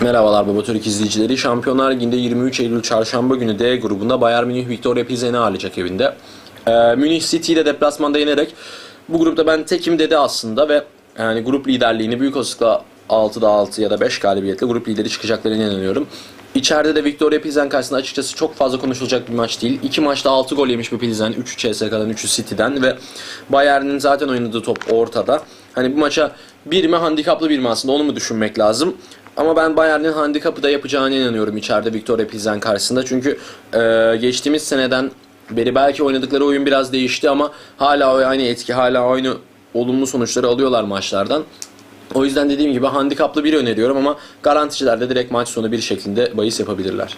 Merhabalar Baba Türk izleyicileri. Şampiyonlar Ligi'nde 23 Eylül Çarşamba günü D grubunda Bayern Münih Victoria Pilsen'i ağırlayacak evinde. Ee, Münih City ile deplasmanda yenerek bu grupta ben tekim dedi aslında ve yani grup liderliğini büyük olasılıkla 6'da 6 ya da 5 galibiyetle grup lideri çıkacaklarına inanıyorum. İçeride de Victoria Pilsen karşısında açıkçası çok fazla konuşulacak bir maç değil. İki maçta 6 gol yemiş bu Pilsen. 3'ü CSK'dan 3'ü City'den ve Bayern'in zaten oynadığı top ortada. Hani bu maça bir mi handikaplı bir mi aslında onu mu düşünmek lazım. Ama ben Bayern'in handikapı da yapacağına inanıyorum içeride Victoria Pilsen karşısında. Çünkü e, geçtiğimiz seneden beri belki oynadıkları oyun biraz değişti ama hala aynı etki, hala aynı olumlu sonuçları alıyorlar maçlardan. O yüzden dediğim gibi handikaplı bir öneriyorum ama garanticiler de direkt maç sonu bir şeklinde bahis yapabilirler.